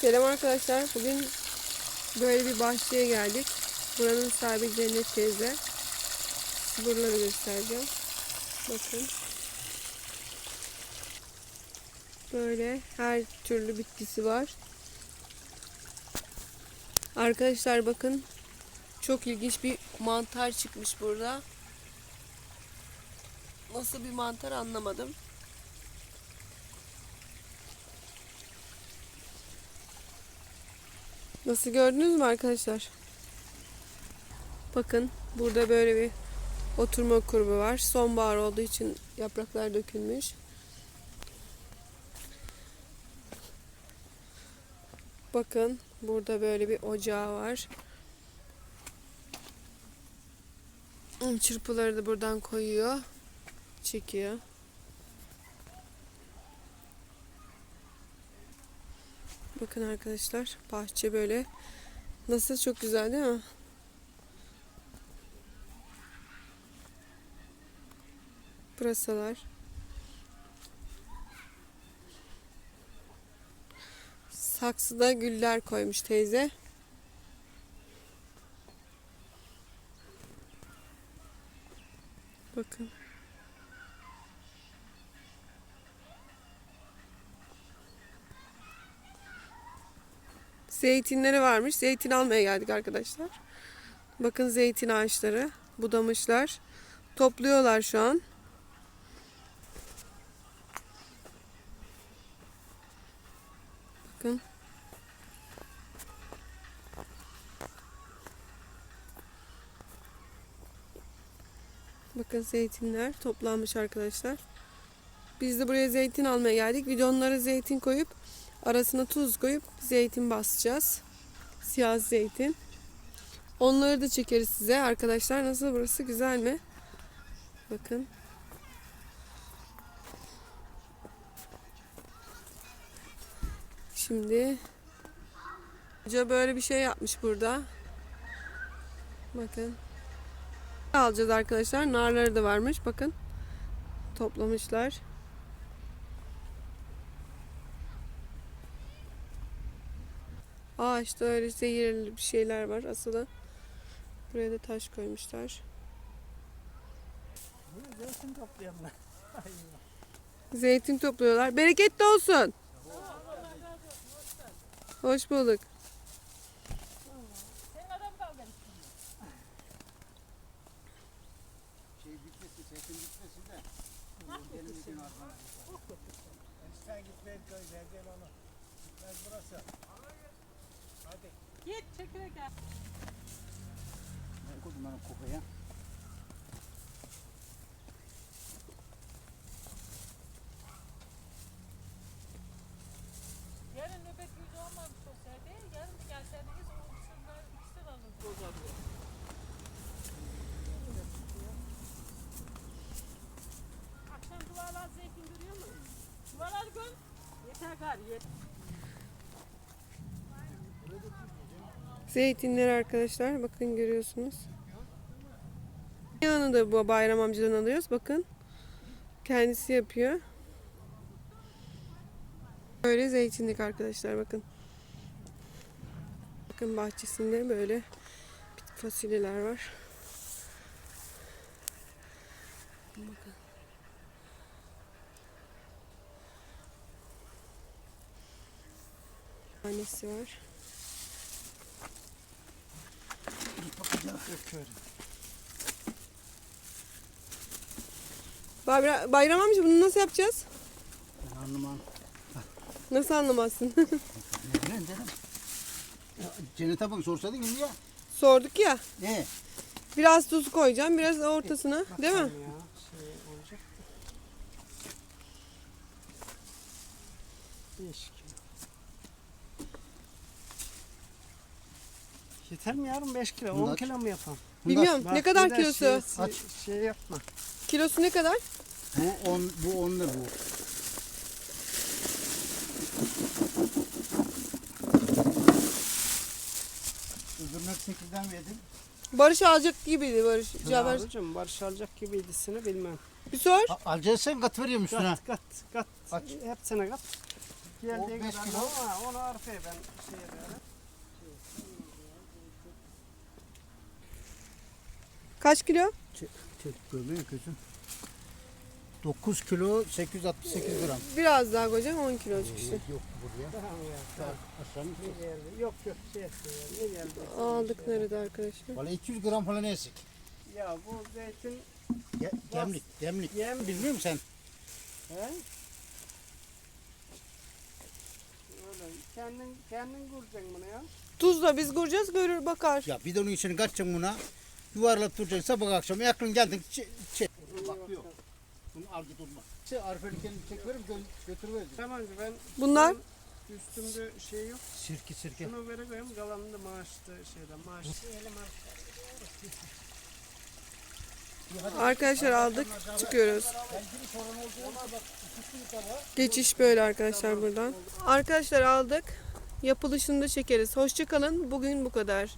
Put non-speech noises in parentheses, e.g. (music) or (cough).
Selam arkadaşlar. Bugün böyle bir bahçeye geldik. Buranın sahibi Cennet teyze. Buraları göstereceğim. Bakın. Böyle her türlü bitkisi var. Arkadaşlar bakın. Çok ilginç bir mantar çıkmış burada. Nasıl bir mantar anlamadım. Nasıl gördünüz mü arkadaşlar? Bakın burada böyle bir oturma grubu var. Sonbahar olduğu için yapraklar dökülmüş. Bakın burada böyle bir ocağı var. Çırpıları da buradan koyuyor. Çekiyor. Bakın arkadaşlar bahçe böyle. Nasıl çok güzel değil mi? Pırasalar. Saksıda güller koymuş teyze. Bakın. Zeytinleri varmış. Zeytin almaya geldik arkadaşlar. Bakın zeytin ağaçları. Budamışlar. Topluyorlar şu an. Bakın. Bakın zeytinler toplanmış arkadaşlar. Biz de buraya zeytin almaya geldik. Bidonlara zeytin koyup arasına tuz koyup zeytin basacağız. Siyah zeytin. Onları da çekeriz size arkadaşlar. Nasıl burası güzel mi? Bakın. Şimdi Hoca böyle bir şey yapmış burada. Bakın. Alacağız arkadaşlar. Narları da varmış. Bakın. Toplamışlar. Ağaçta öyle zehirli bir şeyler var asılı. Buraya da taş koymuşlar. Zeytin (laughs) topluyorlar. Bereketli olsun. Hoş bulduk. Şey. Sen git ver köy, ver gel onu. Gitmez burası. Hadi. Git çekile gel. Ben koydum bana kokaya. Yarın nöbet yüzü olmamış olsaydı, yarın gelseydiniz o ikisinden ikisini alın bozarıyor. Akşam duvarlar zeytin görüyor musun? Duvarlar gör. Yeter gari yeter. Zeytinler arkadaşlar. Bakın görüyorsunuz. Yanını da bu Bayram amcadan alıyoruz. Bakın. Kendisi yapıyor. Böyle zeytinlik arkadaşlar bakın. Bakın bahçesinde böyle fasulyeler var. Bakın. Tanesi var. Bakacağız. Bayram, Bayram amca bunu nasıl yapacağız? Ben anlamam. Nasıl anlamazsın? Ne bileyim dedim. Ya, Cennete bak sorsaydın şimdi ya. Sorduk ya. Ne? Biraz tuz koyacağım, biraz ortasına, değil mi? Ya, şey olacak. Beş kilo. Yeter mi yarım 5 kilo? 10 Bunlar- kilo mu yapalım? Bilmiyorum ne Bak, kadar bir de kilosu? Şey, Aç. şey yapma. Kilosu ne kadar? Bu on, bu onlu bu. Öbürüne 8'den verdim. Barış alacak gibiydi Barış. Cafer. Yavrucuğum barış alacak gibiydisini bilmem. Bir sor. A- Alacaksın kat veriyorum üstüne. Kat kat kat. Kaç? Hepsine kat. Geldiği O beş kadar kilo. ama onu arkaya ben şey ederim. Kaç kilo? Çek görmüyor gözüm. 9 kilo 868 gram. Biraz daha koyacağım 10 kilocuk işte. Yok buraya. Tamam ya. Aşağı mı? Yok yok şey etti ya. Ne geldi? Aldık nerede arkadaşlar? Valla 200 gram falan eksik. Ya bu zeytin Ge- Demlik, demlik. Yem- Bilmiyor musun sen? he? Öyle kendin kendin kuracaksın bunu ya. Tuzla biz kuracağız görür bakar. Ya bidonun içine kaçacaksın buna. Yuvarlayıp duracaksın sabah akşam yakın geldin. Çek. çek. Bakıyor. Bunu al git olma. Şey Arife'nin kendini çek verim götürüverim. Tamam ben Bunlar üstümde şey yok. Sirke sirke. Şunu vere koyayım kalanını da maaşta şeyden maaş. arkadaşlar aldık çıkıyoruz. Geçiş böyle arkadaşlar buradan. Arkadaşlar aldık. Yapılışını da çekeriz. Hoşçakalın. Bugün bu kadar.